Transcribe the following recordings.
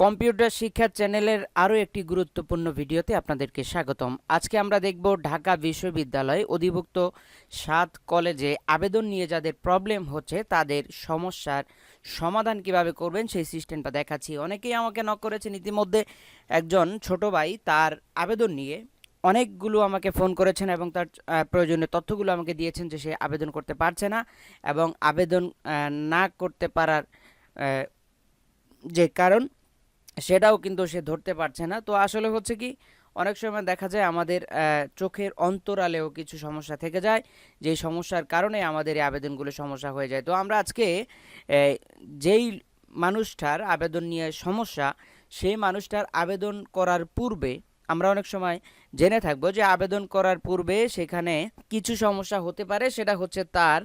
Computer শিক্ষা চ্যানেলের আরও একটি গুরুত্বপূর্ণ ভিডিওতে আপনাদেরকে স্বাগতম। আজকে আমরা দেখব ঢাকা বিশ্ববিদ্যালয়ে অধিভুক্ত সাত কলেজে আবেদন নিয়ে যাদের প্রবলেম হচ্ছে, তাদের সমস্যার সমাধান কীভাবে করবেন সেই সিস্টেমটা দেখাচ্ছি। অনেকেই আমাকে নক করেছেন। ইতিমধ্যে একজন ছোট ভাই তার আবেদন নিয়ে অনেকগুলো আমাকে ফোন করেছেন এবং তার প্রয়োজনীয় তথ্যগুলো আমাকে দিয়েছেন যে সে আবেদন করতে পারছে না এবং আবেদন না করতে পারার যে কারণ সেটাও কিন্তু সে ধরতে পারছে না। তো আসলে হচ্ছে কি, অনেক সময় দেখা যায় আমাদের চোখের অন্তরালেও কিছু সমস্যা থেকে যায়। যেই সমস্যার কারণে আমাদের এই আবেদনগুলো সমস্যা হয়ে যায়। তো আমরা আজকে যেই মানুষটার আবেদন নিয়ে সমস্যা, সেই মানুষটার আবেদন করার পূর্বে আমরা অনেক সময় জেনে থাকব যে আবেদন করার পূর্বে সেখানে কিছু সমস্যা হতে পারে। সেটা হচ্ছে তার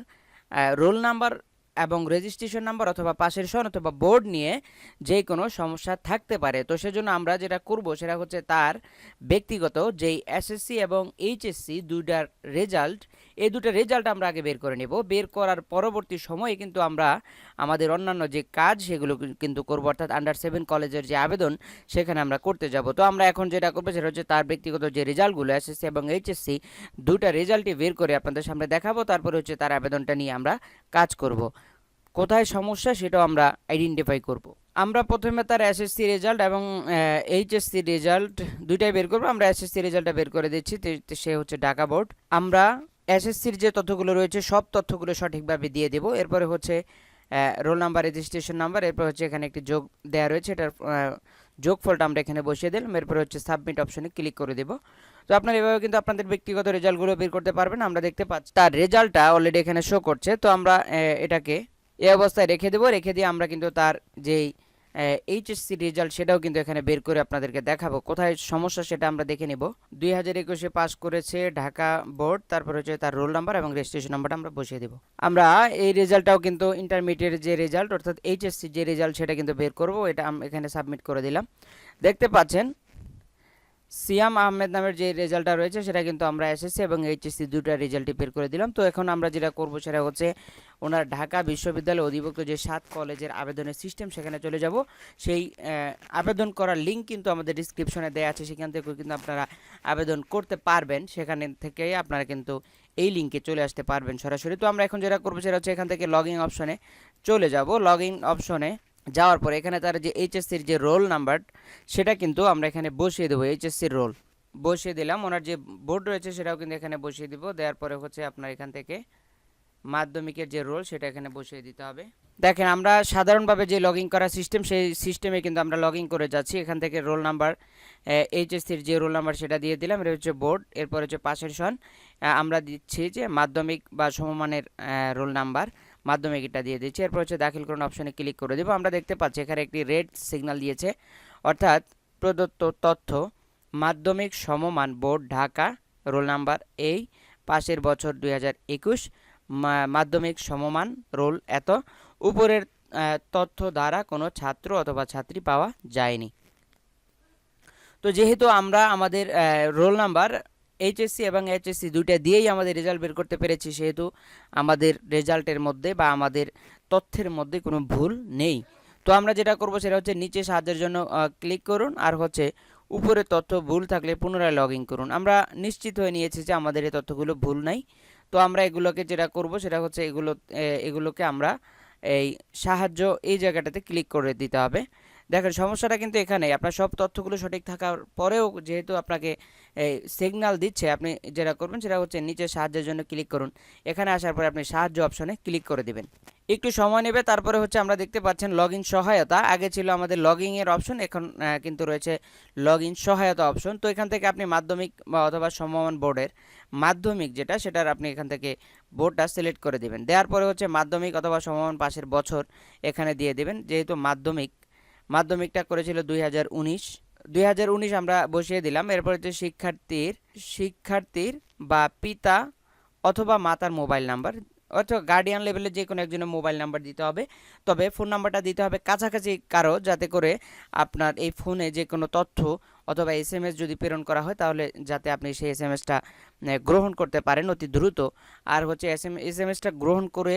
রোল নাম্বার এবং রেজিস্ট্রেশন নাম্বার অথবা পাশের সন অথবা বোর্ড নিয়ে যে কোনো সমস্যা থাকতে পারে। তো সেজন্য আমরা যেটা করব সেটা হচ্ছে তার ব্যক্তিগত যেই এসএসসি এবং এইচএসসি দুইটার রেজাল্ট এই দুটো রেজাল্ট আমরা আগে বের করে নেব। বের করার পরবর্তী সময়ে কিন্তু আমরা আমাদের অন্যান্য যে কাজ, সেগুলো কিন্তু করব। অর্থাৎ আন্ডার সেভেন কলেজের যে আবেদন, সেখানে আমরা করতে যাব। তো আমরা এখন যেটা করব, সেটা হচ্ছে তার ব্যক্তিগত যে রেজাল্টগুলো এসএসসি এবং এইচএসসি দুটা রেজাল্টই বের করে আপনাদের সামনে দেখাবো। তারপরে হচ্ছে তার আবেদনটা নিয়ে আমরা কাজ করব। কোথায় সমস্যা, সেটাও আমরা আইডেন্টিফাই করব। আমরা প্রথমে তার এসএসসি রেজাল্ট এবং এইচএসসি রেজাল্ট দুইটাই বের করব। আমরা এসএসসি রেজাল্টটা বের করে দিচ্ছি। সে হচ্ছে ঢাকা বোর্ড। আমরা এসএসসির যে তথ্যগুলো রয়েছে, সব তথ্যগুলো সঠিকভাবে দিয়ে দেব। এরপরে হচ্ছে রোল নাম্বার, রেজিস্ট্রেশন নাম্বার, এরপর হচ্ছে এখানে একটি যোগ দেওয়া রয়েছে, এটার যোগফলটা আমরা এখানে বসিয়ে দিলাম। এরপর হচ্ছে সাবমিট অপশনে ক্লিক করে দেব। তো আপনারা এভাবে কিন্তু আপনাদের ব্যক্তিগত রেজাল্টগুলো বের করতে পারবেন। আমরা দেখতে পাচ্ছি তার রেজাল্টটা অলরেডি এখানে শো করছে। তো আমরা এটাকে এই অবস্থায় রেখে দেবো। রেখে দিয়ে আমরা কিন্তু তার যেই এইচএসসি রেজাল্ট সেটাও কিন্তু এখানে বের করে আপনাদেরকে দেখাবো। কোথায় সমস্যা সেটা আমরা দেখে নেব। দুই হাজার একুশে পাস করেছে ঢাকা বোর্ড, তারপর হচ্ছে তার রোল নাম্বার এবং রেজিস্ট্রেশন নাম্বারটা আমরা বসিয়ে দেবো। আমরা এই রেজাল্টটাও কিন্তু ইন্টারমিডিয়েট যে রেজাল্ট, অর্থাৎ এইচএসসি যে রেজাল্ট সেটা কিন্তু বের করব, এটা এখানে সাবমিট করে দিলাম। দেখতে পাচ্ছেন সিয়াম আহমেদ নামের যে রেজাল্টটা রয়েছে, সেটা কিন্তু আমরা এসএসসি এবং এইচএসসি দুটা রেজাল্টই বের করে দিলাম। তো এখন আমরা যেটা করব, সেটা হচ্ছে ওনার ঢাকা বিশ্ববিদ্যালয় অধিভুক্ত যে সাত কলেজের আবেদনের সিস্টেম সেখানে চলে যাব। সেই আবেদন করার লিঙ্ক কিন্তু আমাদের ডিসক্রিপশনে দেওয়া আছে। সেখান থেকে কিন্তু আপনারা আবেদন করতে পারবেন। সেখানে থেকে আপনারা কিন্তু এই লিঙ্কে চলে আসতে পারবেন সরাসরি। তো আমরা এখন যেটা করব, সেটা হচ্ছে এখান থেকে লগ অপশনে চলে যাব। লগ অপশনে যাওয়ার পরে এখানে তার যে এইচএসসির যে রোল নাম্বার, সেটা কিন্তু আমরা এখানে বসিয়ে দেবো, এইচএসসির রোল। বসিয়ে দিলাম, ওনার যে বোর্ড রয়েছে সেটাও কিন্তু এখানে বসিয়ে দিব, দেওয়ার পরে হচ্ছে আপনার এখান থেকে মাধ্যমিকের যে রোল, সেটা এখানে বসিয়ে দিতে হবে। দেখেন, আমরা সাধারণভাবে যে লগ ইন করা সিস্টেম, সেই সিস্টেমে কিন্তু আমরা লগ ইন করে যাচ্ছি। এখান থেকে রোল নাম্বার এইচএসসির যে রোল নাম্বার, সেটা দিয়ে দিলাম। এটা হচ্ছে বোর্ড, এরপর হচ্ছে পাশের সন। আমরা দিচ্ছি যে মাধ্যমিক বা সমমানের রোল নাম্বার। মাধ্যমিক এটা দিয়ে দিচ্ছি এরপর হচ্ছে দাখিল করুন অপশনে ক্লিক করে দেবো। আমরা দেখতে পাচ্ছি এখানে একটি রেড সিগন্যাল দিয়েছে। অর্থাৎ প্রদত্ত তথ্য, মাধ্যমিক সমমান বোর্ড ঢাকা রোল নাম্বার এই পাশের বছর দুই হাজার একুশ মাধ্যমিক সমমান রোল এত। উপরের তথ্য দ্বারা কোনো ছাত্র অথবা ছাত্রী পাওয়া যায়নি। তো যেহেতু আমরা আমাদের রোল নাম্বার এইচএসসি এবং এইচএসসি দুইটা দিয়েই আমাদের রেজাল্ট বের করতে পেরেছি, সেহেতু আমাদের রেজাল্টের মধ্যে বা আমাদের তথ্যের মধ্যে কোনো ভুল নেই। তো আমরা যেটা করব সেটা হচ্ছে নিচে সাহায্যের জন্য ক্লিক করুন আর হচ্ছে উপরে তথ্য ভুল থাকলে পুনরায় লগ করুন। আমরা নিশ্চিত হয়ে নিয়েছি যে আমাদের এই তথ্যগুলো ভুল নাই। তো আমরা এগুলোকে যেটা করব সেটা হচ্ছে এগুলো এগুলোকে আমরা এই সাহায্য এই জায়গাটাতে ক্লিক করে দিতে হবে। দেখেন, সমস্যাটা কিন্তু এখানেই। আপনার সব তথ্যগুলো সঠিক থাকার পরেও যেহেতু আপনাকে এই সিগন্যাল দিচ্ছে, আপনি যেটা করবেন সেটা হচ্ছে নিচে সাহায্যের জন্য ক্লিক করুন। এখানে আসার পরে আপনি সাহায্য অপশনে ক্লিক করে দিবেন। একটু সময় নেবে, তারপরে হচ্ছে আমরা দেখতে পাচ্ছেন লগ ইন সহায়তা। আগে ছিল আমাদের লগইং এর অপশন এখন কিন্তু রয়েছে লগ ইন সহায়তা অপশন তো এখান থেকে আপনি মাধ্যমিক বা অথবা সমমান বোর্ডের মাধ্যমিক যেটা, সেটার আপনি এখান থেকে বোর্ডটা সিলেক্ট করে দিবেন। দেওয়ার পরে হচ্ছে মাধ্যমিক অথবা সমমান পাশের বছর এখানে দিয়ে দেবেন। যেহেতু মাধ্যমিক, মাধ্যমিকটা করেছিল দুই হাজার উনিশ উনিশ আমরা বসিয়ে দিলাম। এরপর হচ্ছে শিক্ষার্থীর শিক্ষার্থীর বা পিতা অথবা মাতার মোবাইল নাম্বার অথবা গার্ডিয়ান লেভেলে যে কোনো একজনের মোবাইল নাম্বার দিতে হবে। তবে ফোন নাম্বারটা দিতে হবে কাছাকাছি কারও যাতে করে আপনার এই ফোনে যে কোনো তথ্য অথবা এস যদি প্রেরণ করা হয় তাহলে যাতে আপনি সেই এস এম এসটা গ্রহণ করতে পারেন অতি দ্রুত। আর হচ্ছে এস এম এস এম এসটা গ্রহণ করে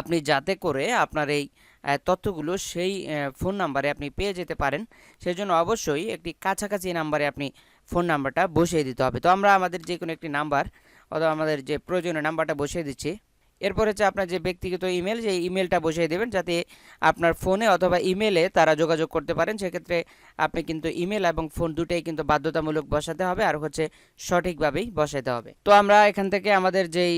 আপনি যাতে করে আপনার এই তথ্যগুলো সেই ফোন নাম্বারে আপনি পেয়ে যেতে পারেন। সেজন্য অবশ্যই একটি কাছাকাছি নাম্বারে আপনি ফোন নাম্বারটা বসিয়ে দিতে হবে। তো আমরা আমাদের যে কোনো একটি নাম্বার অথবা আমাদের যে প্রয়োজনীয় নাম্বারটা বসিয়ে দিচ্ছি। এরপর হচ্ছে আপনার যে ব্যক্তিগত ইমেল যে ইমেলটা বসিয়ে দেবেন যাতে আপনার ফোনে অথবা ইমেলে তারা যোগাযোগ করতে পারেন। সেক্ষেত্রে আপনি কিন্তু ইমেল এবং ফোন দুটোই কিন্তু বাধ্যতামূলক বসাতে হবে আর হচ্ছে সঠিকভাবেই বসাতে হবে। তো আমরা এখান থেকে আমাদের যেই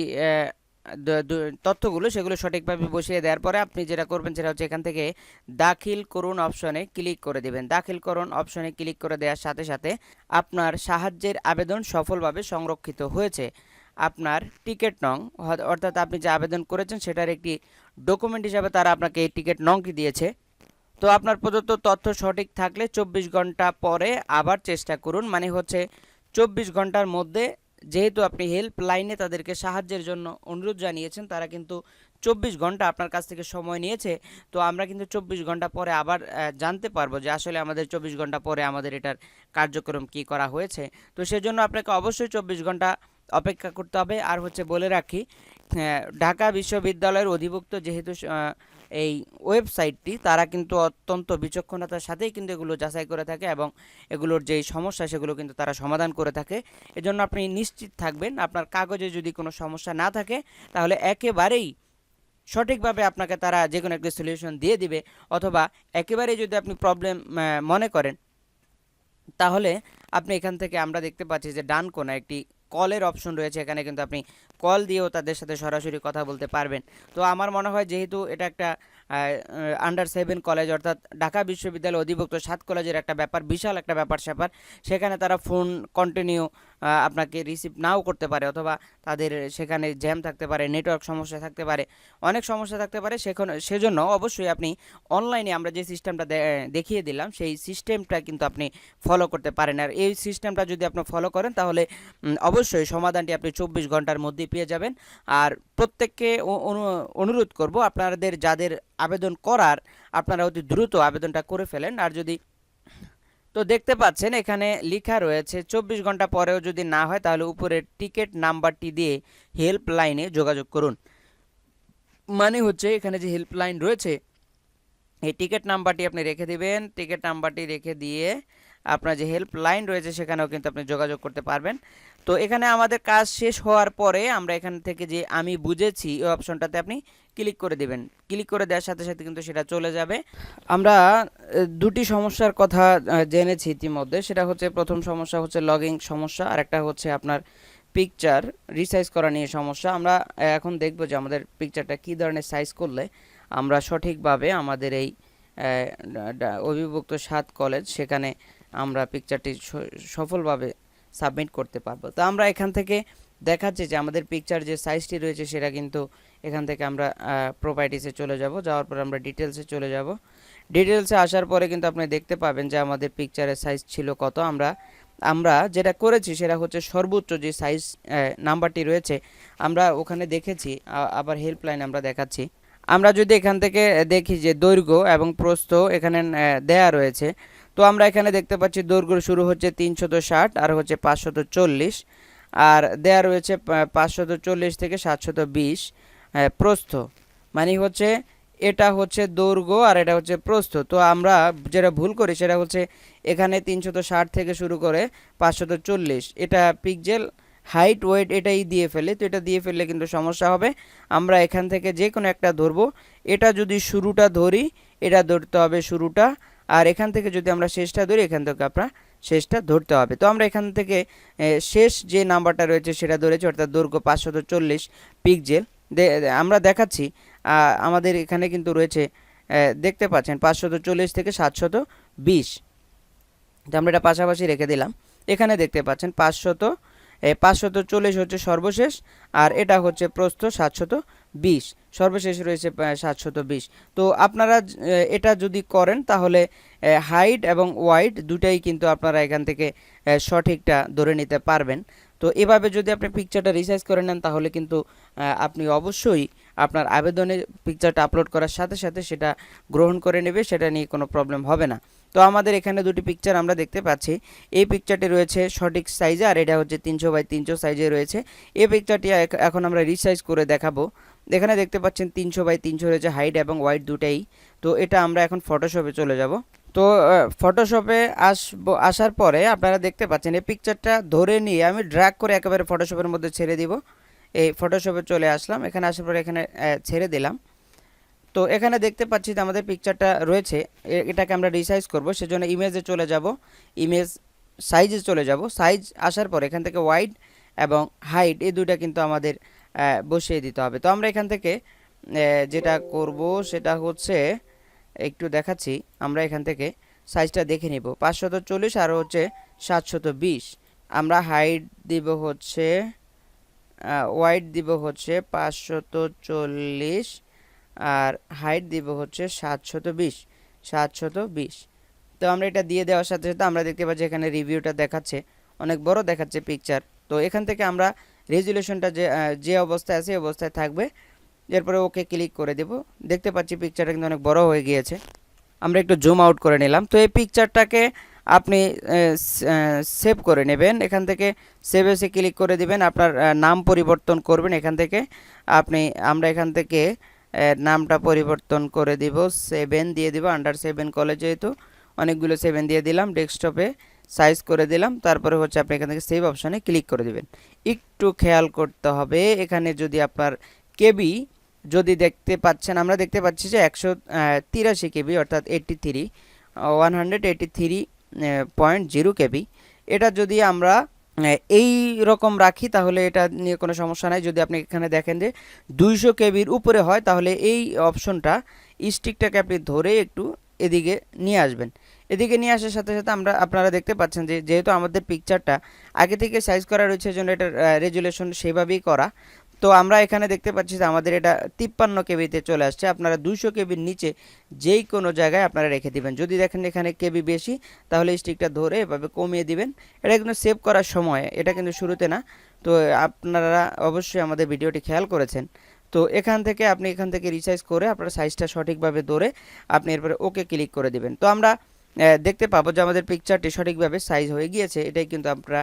তথ্যগুলো সেগুলো সঠিকভাবে বসিয়ে দেওয়ার পরে আপনি যেটা করবেন সেটা হচ্ছে এখান থেকে দাখিল করুন অপশনে ক্লিক করে দেবেন। দাখিল করুন অপশনে ক্লিক করে দেওয়ার সাথে সাথে আপনার সাহায্যের আবেদন সফলভাবে সংরক্ষিত হয়েছে। আপনার টিকিট নং অর্থাৎ আপনি যে আবেদন করেছেন সেটার একটি ডকুমেন্ট হিসাবে তারা আপনাকে এই টিকিট নংটি দিয়েছে। তো আপনার প্রদত্ত তথ্য সঠিক থাকলে চব্বিশ ঘণ্টা পরে আবার চেষ্টা করুন। মানে হচ্ছে চব্বিশ ঘণ্টার মধ্যে যেহেতু আপনি হেল্প লাইনে তাদেরকে সাহায্যের জন্য অনুরোধ জানিয়েছেন, তারা কিন্তু চব্বিশ ঘণ্টা আপনার কাছ থেকে সময় নিয়েছে। তো আমরা কিন্তু চব্বিশ ঘণ্টা পরে আবার জানতে পারব যে আসলে আমাদের চব্বিশ ঘণ্টা পরে আমাদের এটার কার্যক্রম কি করা হয়েছে। তো সেজন্য আপনাকে অবশ্যই চব্বিশ ঘণ্টা অপেক্ষা করতে হবে। আর হচ্ছে বলে রাখি ঢাকা বিশ্ববিদ্যালয়ের অধিভুক্ত যেহেতু এই ওয়েবসাইটটি, তারা কিন্তু অত্যন্ত বিচক্ষণতার সাথেই কিন্তু এগুলো যাচাই করে থাকে এবং এগুলোর যেই সমস্যা, সেগুলো কিন্তু তারা সমাধান করে থাকে। এজন্য আপনি নিশ্চিত থাকবেন, আপনার কাগজে যদি কোনো সমস্যা না থাকে, তাহলে একেবারেই সঠিকভাবে আপনাকে তারা যে কোনো একটি সলিউশন দিয়ে দিবে অথবা একেবারেই যদি আপনি প্রবলেম মনে করেন, তাহলে আপনি এখান থেকে আমরা দেখতে পাচ্ছি যে ডান কোণা একটি কলের অপশন রয়েছে, এখানে কিন্তু আপনি কল দিয়েও তাদের সাথে সরাসরি কথা বলতে পারবেন। তো আমার মনে হয় যেহেতু এটা একটা আন্ডার সেভেন কলেজ অর্থাৎ ঢাকা বিশ্ববিদ্যালয় অধিভুক্ত সাত কলেজের একটা ব্যাপার, বিশাল একটা ব্যাপার স্যাপার সেখানে তারা ফোন কন্টিনিউ আপনাকে রিসিভ নাও করতে পারে অথবা তাদের সেখানে জ্যাম থাকতে পারে নেটওয়ার্ক সমস্যা থাকতে পারে, অনেক সমস্যা থাকতে পারে, সেখানে, সেজন্য অবশ্যই আপনি অনলাইনে আমরা যে সিস্টেমটা দেখিয়ে দিলাম, সেই সিস্টেমটা কিন্তু আপনি ফলো করতে পারেন। আর এই সিস্টেমটা যদি আপনি ফলো করেন, তাহলে অবশ্যই সমাধানটি আপনি চব্বিশ ঘণ্টার মধ্যেই পেয়ে যাবেন। আর প্রত্যেককে অনু- অনুরোধ করব, আপনাদের যাদের আবেদন করার, আপনারা অতি দ্রুত আবেদনটা করে ফেলেন। আর যদি তো দেখতে পাচ্ছেন, এখানে লেখা রয়েছে, চব্বিশ ঘণ্টা পরেও যদি না হয়, তাহলে উপরের টিকিট নাম্বারটি দিয়ে হেল্পলাইনে যোগাযোগ করুন। মানে হচ্ছে, এখানে যে হেল্পলাইন রয়েছে, এই টিকিট নাম্বারটি আপনি রেখে দিবেন, টিকিট নাম্বারটি রেখে দিয়ে আপনার যে হেল্পলাইন রয়েছে সেখানেও কিন্তু আপনি যোগাযোগ করতে পারবেন। তো এখানে আমাদের কাজ শেষ হওয়ার পরে আমরা এখান থেকে যে আমি বুঝেছি ওই অপশনটাতে আপনি ক্লিক করে দেবেন। ক্লিক করে দেওয়ার সাথে সাথে কিন্তু সেটা চলে যাবে। আমরা দুটি সমস্যার কথা জেনেছি ইতিমধ্যে। সেটা হচ্ছে, প্রথম সমস্যা হচ্ছে লগিং সমস্যা আর একটা হচ্ছে আপনার পিকচার রিসাইজ করা নিয়ে সমস্যা। আমরা এখন দেখব যে আমাদের পিকচারটা কী ধরনের সাইজ করলে আমরা সঠিকভাবে আমাদের এই অভিভুক্ত সাত কলেজ সেখানে আমরা পিকচারটি সফলভাবে সাবমিট করতে পারব। তো আমরা এখান থেকে দেখাচ্ছি যে আমাদের পিকচার যে সাইজটি রয়েছে সেটা কিন্তু এখান থেকে আমরা প্রপার্টিসে চলে যাব। যাওয়ার পর আমরা ডিটেলসে চলে যাব। ডিটেলসে আসার পরে কিন্তু আপনি দেখতে পাবেন যে আমাদের পিকচারের সাইজ ছিল কত। আমরা আমরা যেটা করেছি সেটা হচ্ছে সর্বোচ্চ যে সাইজ নাম্বারটি রয়েছে, আমরা ওখানে দেখেছি আবার হেল্পলাইন আমরা দেখাচ্ছি। আমরা যদি এখান থেকে দেখি যে দৈর্ঘ্য এবং প্রস্থ এখানে দেয়া রয়েছে তো আমরা এখানে দেখতে পাচ্ছি দৈর্ঘ্য শুরু হচ্ছে তিনশত ষাট আর হচ্ছে পাঁচশত চল্লিশ। আর দেয়া রয়েছে পাঁচশত চল্লিশ থেকে সাতশত বিশ প্রস্থ। মানে হচ্ছে এটা হচ্ছে দৈর্ঘ্য আর এটা হচ্ছে প্রস্থ। তো আমরা যেটা ভুল করি সেটা হচ্ছে এখানে তিনশত ষাট থেকে শুরু করে পাঁচশত চল্লিশ। এটা পিকজেল হাইট, ওয়েট এটাই দিয়ে ফেলে। তো এটা দিয়ে ফেললে কিন্তু সমস্যা হবে। আমরা এখান থেকে যে কোনো একটা ধরবো। এটা যদি শুরুটা ধরি, এটা ধরতে হবে শুরুটা। আর এখান থেকে যদি আমরা শেষটা ধরি, এখান থেকে আপনার শেষটা ধরতে হবে। তো আমরা এখান থেকে শেষ যে নাম্বারটা রয়েছে সেটা ধরেছি, অর্থাৎ দৈর্ঘ্য পাঁচশত চল্লিশ পিকজেল আমরা দেখাচ্ছি আমাদের এখানে কিন্তু রয়েছে দেখতে পাচ্ছেন পাঁচশত চল্লিশ থেকে সাতশত বিশ। তো আমরা এটা পাশাপাশি রেখে দিলাম। এখানে দেখতে পাচ্ছেন পাঁচশত পাঁচশত চল্লিশ হচ্ছে সর্বশেষ, আর এটা হচ্ছে প্রস্থ সাতশত বিশ। সর্বশেষ রয়েছে সাতশত বিশ। তো আপনারা এটা যদি করেন, তাহলে হাইট এবং ওয়াইড দুটাই কিন্তু আপনারা এখান থেকে সঠিকটা ধরে নিতে পারবেন। তো এভাবে যদি আপনি পিকচারটা রিসাইজ করে নেন, তাহলে কিন্তু আপনি অবশ্যই আপনার আবেদনে পিকচারটা আপলোড করার সাথে সাথে সেটা গ্রহণ করে নেবে, সেটা নিয়ে কোনো প্রবলেম হবে না। তো আমাদের এখানে দুটি পিকচার আমরা দেখতে পাচ্ছি। এই পিকচারটি রয়েছে সঠিক সাইজে আর এটা হচ্ছে তিনশো বাই তিনশো সাইজে রয়েছে। এই পিকচারটি এখ- এখন আমরা রিসাইজ করে দেখাবো। এখানে দেখতে পাচ্ছেন তিনশো বাই তিনশো রয়েছে হাইট এবং ওয়াইড দুটাই। তো এটা আমরা এখন ফটোশপে চলে যাব। তো ফটোশপে আসব আসার পরে আপনারা দেখতে পাচ্ছেন এই পিকচারটা ধরে নিয়ে আমি ড্র্যাগ করে একেবারে ফটোশপের মধ্যে ছেড়ে দিব। এই ফটোশপে চলে আসলাম। এখানে আসার পরে এখানে ছেড়ে দিলাম। তো এখানে দেখতে পাচ্ছি যে আমাদের পিকচারটা রয়েছে। এটাকে আমরা রিসাইজ করব, সেজন্য ইমেজে চলে যাব। ইমেজ সাইজে চলে যাব। সাইজ আসার পর এখান থেকে ওয়াইড এবং হাইট এই দুইটা কিন্তু আমাদের বসিয়ে দিতে হবে। তো আমরা এখান থেকে যেটা করব সেটা হচ্ছে, একটু দেখাচ্ছি। আমরা এখান থেকে সাইজটা দেখে নিব। পাঁচশত চল্লিশ আর হচ্ছে সাতশত বিশ। আমরা হাইট দিব হচ্ছে ওয়াইড দিব হচ্ছে পাঁচশত চল্লিশ। আর হাইট দিব হচ্ছে সাতশত বিশ সাতশত বিশ। তো আমরা এটা দিয়ে দেওয়ার সাথে সাথে আমরা দেখতে পাচ্ছি এখানে রিভিউটা দেখাচ্ছে, অনেক বড় দেখাচ্ছে পিকচার তো এখান থেকে আমরা রেজুলেশনটা যে যে অবস্থায় আছে অবস্থায় থাকবে। এরপরে ওকে ক্লিক করে দেব। দেখতে পাচ্ছি পিকচারটা কিন্তু অনেক বড় হয়ে গিয়েছে। আমরা একটু জুম আউট করে নিলাম। তো এই পিকচারটাকে আপনি সেভ করে নেবেন। এখান থেকে সেভ এসে ক্লিক করে দিবেন। আপনার নাম পরিবর্তন করবেন এখান থেকে। আপনি, আমরা এখান থেকে নামটা পরিবর্তন করে দিব সেভেন দিয়ে দিব আন্ডার সেভেন কলেজ যেহেতু, অনেকগুলো সেভেন দিয়ে দিলাম ডেস্কটপে সাইজ করে দিলাম, তারপরে হচ্ছে আপনি এখান থেকে সেভ অপশানে ক্লিক করে দিবেন। একটু খেয়াল করতে হবে, এখানে যদি আপনার কেবি যদি দেখতে পাচ্ছেন, আমরা দেখতে পাচ্ছি যে একশো তিরাশি কেবি অর্থাৎ eighty three one hundred eighty three point zero KB. এটা যদি আমরা এই রকম রাখি, তাহলে এটা নিয়ে কোনো সমস্যা নাই। যদি আপনি এখানে দেখেন যে দুইশো কেবির উপরে হয়, তাহলে এই অপশনটা স্টিকটাকে আপনি ধরে একটু এদিকে নিয়ে আসবেন। এদিকে নিয়ে আসার সাথে সাথে আমরা, আপনারা দেখতে পাচ্ছেন যে, যেহেতু আমাদের পিকচারটা আগে থেকে সাইজ করা রয়েছে জন্য এটার রেজুলেশন সেভাবেই করা। তো আমরা এখানে দেখতে পাচ্ছি যে আমাদের এটা তিপ্পান্ন কেবিতে চলে আসছে। আপনারা দুশো কেবির নিচে যেই কোনো জায়গায় আপনারা রেখে দিবেন। যদি দেখেন এখানে কেবি বেশি, তাহলে স্টিকটা ধরে এভাবে কমিয়ে দিবেন। এটা কিন্তু সেভ করার সময়, এটা কিন্তু শুরুতে না। তো আপনারা অবশ্যই আমাদের ভিডিওটি খেয়াল করেছেন। তো এখান থেকে আপনি এখান থেকে রিসাইজ করে আপনার সাইজটা সঠিকভাবে ধরে আপনি এরপরে ওকে ক্লিক করে দিবেন। তো আমরা দেখতে পাবো যে আমাদের পিকচারটি সঠিকভাবে সাইজ হয়ে গিয়েছে, এটাই কিন্তু আমরা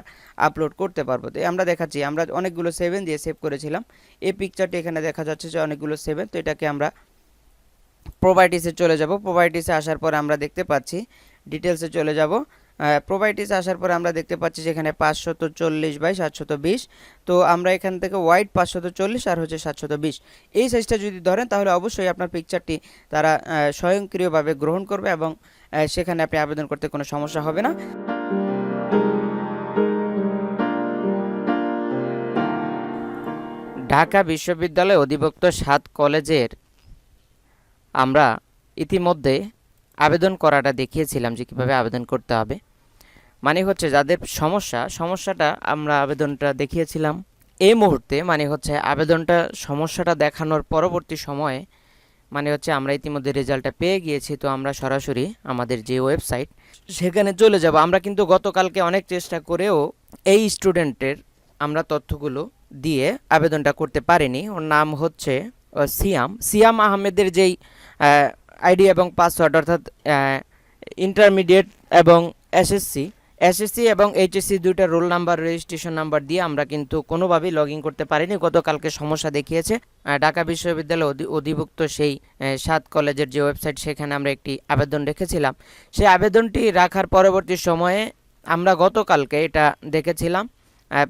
আপলোড করতে পারব। তো আমরা দেখাচ্ছি, আমরা অনেকগুলো সেভেন দিয়ে সেভ করেছিলাম। এই পিকচারটি এখানে দেখা যাচ্ছে যে অনেকগুলো সেভেন তো এটাকে আমরা প্রোভাইটিসে চলে যাব। প্রোভাইটিসে আসার পর আমরা দেখতে পাচ্ছি ডিটেলসে চলে যাব। প্রোভাইটিসে আসার পর আমরা দেখতে পাচ্ছি যেখানে পাঁচশত চল্লিশ বাই সাতশত বিশ। তো আমরা এখান থেকে হোয়াইট পাঁচশত চল্লিশ আর হচ্ছে সাতশত বিশ। এই সাইজটা যদি ধরেন, তাহলে অবশ্যই আপনার পিকচারটি তারা স্বয়ংক্রিয়ভাবে গ্রহণ করবে এবং সেখানে আপনি আবেদন করতে কোনো সমস্যা হবে না। ঢাকা বিশ্ববিদ্যালয় অধিভুক্ত সাত কলেজের আমরা ইতিমধ্যে আবেদন করাটা দেখিয়েছিলাম যে কীভাবে আবেদন করতে হবে। মানে হচ্ছে যাদের সমস্যা, সমস্যাটা আমরা আবেদনটা দেখিয়েছিলাম। এই মুহূর্তে মানে হচ্ছে আবেদনটা, সমস্যাটা দেখানোর পরবর্তী সময়ে মানে হচ্ছে আমরা ইতিমধ্যে রেজাল্টটা পেয়ে গিয়েছি, তো আমরা সরাসরি আমাদের যে ওয়েবসাইট সেখানে চলে যাব। আমরা কিন্তু গতকালকে অনেক চেষ্টা করেও এই স্টুডেন্টের আমরা তথ্যগুলো দিয়ে আবেদনটা করতে পারিনি। ওর নাম হচ্ছে সিয়াম। সিয়াম আহমেদের যেই আইডি এবং পাসওয়ার্ড অর্থাৎ ইন্টারমিডিয়েট এবং এসএসসি এসএসসি এবং এইচএসসি দুইটা রোল নাম্বার, রেজিস্ট্রেশন নাম্বার দিয়ে আমরা কিন্তু কোনোভাবেই লগ ইন করতে পারিনি। গতকালকে সমস্যা দেখিয়েছে। ঢাকা বিশ্ববিদ্যালয় অধি- অধিভুক্ত সেই সাত কলেজের যে ওয়েবসাইট সেখানে আমরা একটি আবেদন রেখেছিলাম। সেই আবেদনটি রাখার পরবর্তী সময়ে আমরা গতকালকে এটা দেখেছিলাম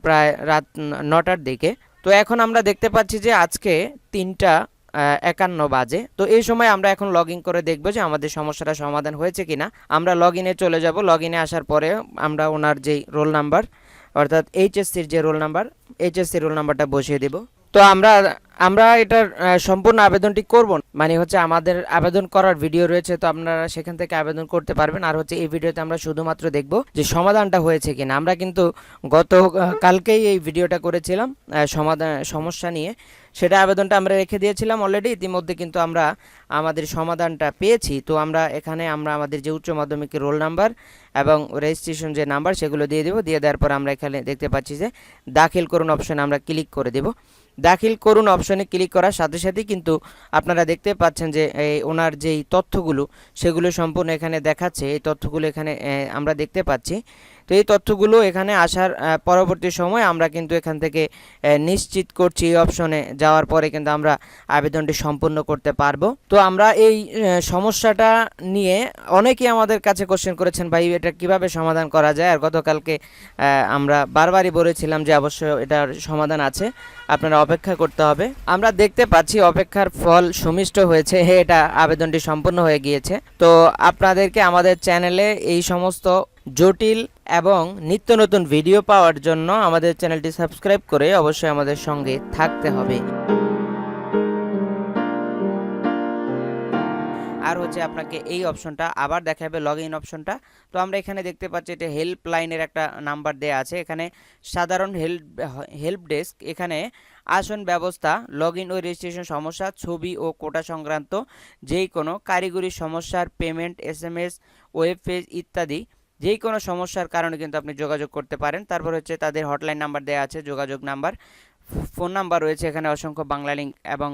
প্রায় রাত নটার দিকে। তো এখন আমরা দেখতে পাচ্ছি যে আজকে তিনটা একান্ন বাজে। তো এই সময় আমরা এখন লগ ইন করে দেখব যে আমাদের সমস্যাটা সমাধান হয়েছে কিনা। আমরা লগ ইনে চলে যাব। লগ ইনে আসার পরে আমরা ওনার যেই রোল নাম্বার অর্থাৎ এইচএসসির যে রোল নাম্বার এইচএসসি রোল নাম্বারটা বসিয়ে দেব। তো আমরা আমরা এটার সম্পূর্ণ আবেদনটি করব। মানে হচ্ছে আমাদের আবেদন করার ভিডিও রয়েছে, তো আপনারা সেখান থেকে আবেদন করতে পারবেন। আর হচ্ছে এই ভিডিওতে আমরা শুধুমাত্র দেখব যে সমাধানটা হয়েছে কিনা। আমরা কিন্তু গত কালকেই এই ভিডিওটা করেছিলাম সমাধান, সমস্যা নিয়ে। সেটা আবেদনটা আমরা রেখে দিয়েছিলাম অলরেডি ইতিমধ্যে কিন্তু আমরা আমাদের সমাধানটা পেয়েছি। তো আমরা এখানে, আমরা আমাদের যে উচ্চ মাধ্যমিকের রোল নাম্বার এবং রেজিস্ট্রেশন যে নাম্বার সেগুলো দিয়ে দেবো। দিয়ে দেওয়ার পর আমরা এখানে দেখতে পাচ্ছি যে দাখিল করুন অপশনে আমরা ক্লিক করে দেব। দাখিল করুন অপশনে ক্লিক করার সাথে সাথেই কিন্তু আপনারা দেখতে পাচ্ছেন যে, এই ওনার যেই তথ্যগুলো, সেগুলো সম্পূর্ণ এখানে দেখাচ্ছে। এই তথ্যগুলো এখানে আমরা দেখতে পাচ্ছি। তো এই তথ্যগুলো এখানে আসার পরবর্তী সময় আমরা কিন্তু এখান থেকে নিশ্চিত করছি এই অপশনে যাওয়ার পরে কিন্তু আমরা আবেদনটি সম্পূর্ণ করতে পারব। তো আমরা এই সমস্যাটা নিয়ে অনেকেই আমাদের কাছে কোশ্চেন করেছেন, ভাই, এটা কীভাবে সমাধান করা যায়? আর গতকালকে আমরা বারবারই বলেছিলাম যে অবশ্য এটার সমাধান আছে, আপনারা অপেক্ষা করতে হবে। আমরা দেখতে পাচ্ছি অপেক্ষার ফল সুমিষ্ট হয়েছে এটা আবেদনটি সম্পূর্ণ হয়ে গিয়েছে। তো আপনাদেরকে আমাদের চ্যানেলে এই সমস্ত জটিল এবং নিত্য নতুন ভিডিও পাওয়ার জন্য আমাদের চ্যানেলটি সাবস্ক্রাইব করে অবশ্যই আমাদের সঙ্গে থাকতে হবে। আর হচ্ছে আপনাকে এই অপশনটা আবার দেখাবে লগ ইন অপশনটা তো আমরা এখানে দেখতে পাচ্ছি এটা হেল্প লাইনের একটা নাম্বার দেয়া আছে। এখানে সাধারণ হেল্প হেল্প ডেস্ক এখানে আসন ব্যবস্থা লগ ইন ও রেজিস্ট্রেশন সমস্যা, ছবি ও কোটা সংক্রান্ত যেই কোনো, কারিগরি সমস্যার payment S M S web page ইত্যাদি। যেই কোনো সমস্যার কারণে কিন্তু আপনি যোগাযোগ করতে পারেন। তারপর হচ্ছে তাদের হটলাইন নাম্বার দেওয়া আছে, যোগাযোগ নাম্বার ফোন নাম্বার রয়েছে, এখানে অসংখ্য বাংলা লিঙ্ক এবং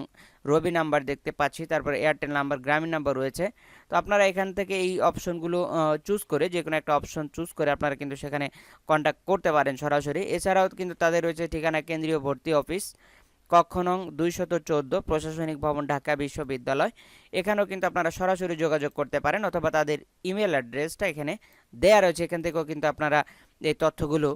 রবি নাম্বার দেখতে পাচ্ছি। তারপর এয়ারটেল নাম্বার গ্রামীণ নাম্বার রয়েছে। তো আপনারা এখান থেকে এই অপশনগুলো চুজ করে যে কোনো একটা অপশন চুজ করে আপনারা কিন্তু সেখানে কন্ট্যাক্ট করতে পারেন সরাসরি। এছাড়াও কিন্তু তাদের রয়েছে ঠিকানা, কেন্দ্রীয় ভর্তি অফিস কক্ষ নং দুইশত চোদ্দ প্রশাসনিক ভবন ঢাকা বিশ্ববিদ্যালয়। এখানেও কিন্তু আপনারা সরাসরি যোগাযোগ করতে পারেন অথবা তাদের ইমেল অ্যাড্রেসটা এখানে দেয়া রয়েছে। এখান থেকেও কিন্তু আপনারা এই তথ্যগুলো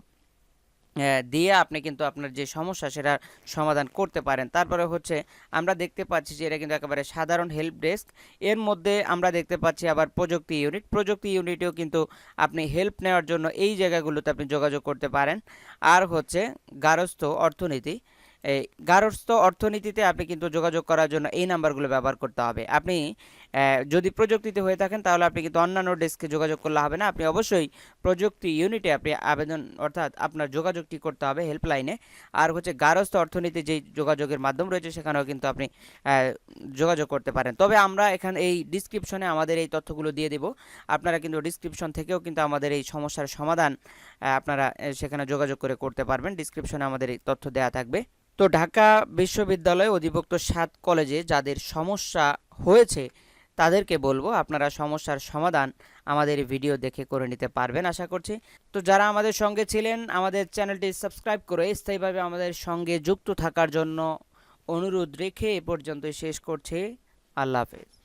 দিয়ে আপনি কিন্তু আপনার যে সমস্যা সেটার সমাধান করতে পারেন। তারপরে হচ্ছে আমরা দেখতে পাচ্ছি যে এটা কিন্তু একেবারে সাধারণ হেল্প ডেস্ক। এর মধ্যে আমরা দেখতে পাচ্ছি আবার প্রযুক্তি ইউনিট। প্রযুক্তি ইউনিটেও কিন্তু আপনি হেল্প নেওয়ার জন্য এই জায়গাগুলোতে আপনি যোগাযোগ করতে পারেন। আর হচ্ছে গারস্থ অর্থনীতি। এই গারস্থ অর্থনীতিতে আপনি কিন্তু যোগাযোগ করার জন্য এই নাম্বারগুলো ব্যবহার করতে হবে। আপনি যদি প্রযুক্তিতে হয়ে থাকেন, তাহলে আপনি কিন্তু অন্যান্য ডেস্কে যোগাযোগ করলে হবে না। আপনি অবশ্যই প্রযুক্তি ইউনিটে আপনি আবেদন, অর্থাৎ আপনার যোগাযোগটি করতে হবে হেল্পলাইনে। আর হচ্ছে গারস্থ অর্থনীতি যেই যোগাযোগের মাধ্যম রয়েছে, সেখানেও কিন্তু আপনি যোগাযোগ করতে পারেন। তবে আমরা এখানে, এই ডিসক্রিপশনে আমাদের এই তথ্যগুলো দিয়ে দেব। আপনারা কিন্তু ডিসক্রিপশন থেকেও কিন্তু আমাদের এই সমস্যার সমাধান আপনারা সেখানে যোগাযোগ করে করতে পারবেন। ডিসক্রিপশনে আমাদের এই তথ্য দেওয়া থাকবে। তো ঢাকা বিশ্ববিদ্যালয়ে অধিভুক্ত সাত কলেজে যাদের সমস্যা হয়েছে তাদেরকে বলব আপনারা সমস্যার সমাধান আমাদের ভিডিও দেখে করে নিতে পারবেন, আশা করছি। তো যারা আমাদের সঙ্গে ছিলেন, আমাদের চ্যানেলটি সাবস্ক্রাইব করে স্থায়ীভাবে আমাদের সঙ্গে যুক্ত থাকার জন্য অনুরোধ রেখে এ পর্যন্ত শেষ করছে। আল্লাহ হাফেজ।